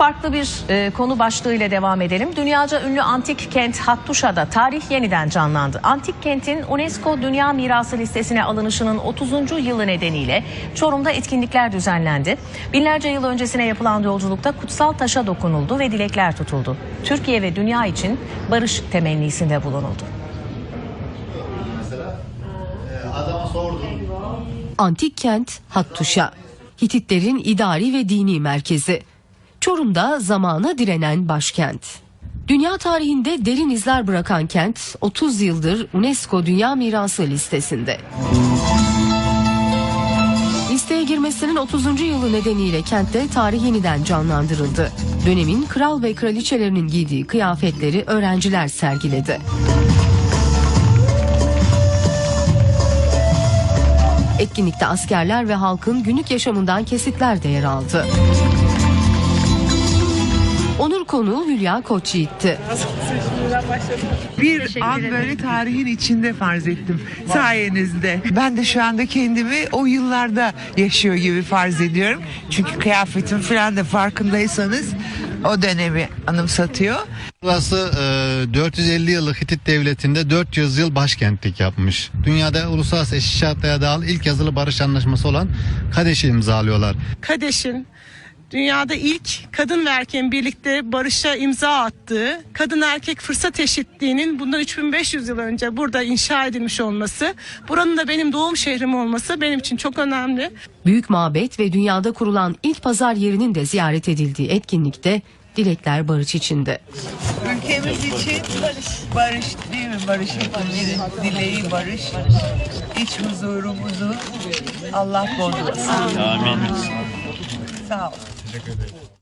Farklı bir e, konu başlığıyla devam edelim. Dünyaca ünlü antik kent Hattuşa'da tarih yeniden canlandı. Antik kentin UNESCO Dünya Mirası listesine alınışının 30. yılı nedeniyle Çorum'da etkinlikler düzenlendi. Binlerce yıl öncesine yapılan yolculukta kutsal taşa dokunuldu ve dilekler tutuldu. Türkiye ve dünya için barış temennisinde bulunuldu. Antik kent Hattuşa. Hititlerin idari ve dini merkezi. Çorum'da zamana direnen başkent. Dünya tarihinde derin izler bırakan kent 30 yıldır UNESCO Dünya Mirası listesinde. Listeye girmesinin 30. yılı nedeniyle kentte tarih yeniden canlandırıldı. Dönemin kral ve kraliçelerinin giydiği kıyafetleri öğrenciler sergiledi. Etkinlikte askerler ve halkın günlük yaşamından kesitler de yer aldı. Onur konuğu Hülya Koçyiğit'ti. Bir an böyle tarihin içinde farz ettim sayenizde. Ben de şu anda kendimi o yıllarda yaşıyor gibi farz ediyorum. Çünkü kıyafetim falan da farkındaysanız o dönemi anımsatıyor. Burası e, 450 yıllık Hitit Devleti'nde 400 yıl başkentlik yapmış. Dünyada uluslararası eşit şartlara dahil ilk yazılı barış anlaşması olan Kadeş'i imzalıyorlar. Kadeş'in dünyada ilk kadın ve erkeğin birlikte barışa imza attığı kadın erkek fırsat eşitliğinin bundan 3500 yıl önce burada inşa edilmiş olması, buranın da benim doğum şehrim olması benim için çok önemli. Büyük mabet ve dünyada kurulan ilk pazar yerinin de ziyaret edildiği etkinlikte dilekler barış içinde. Ülkemiz için barış, barış değil mi? Barış hepimizin dileği barış. İç huzurumuzu Allah bozmasın. Amin. Sağ ol. Teşekkür ederim.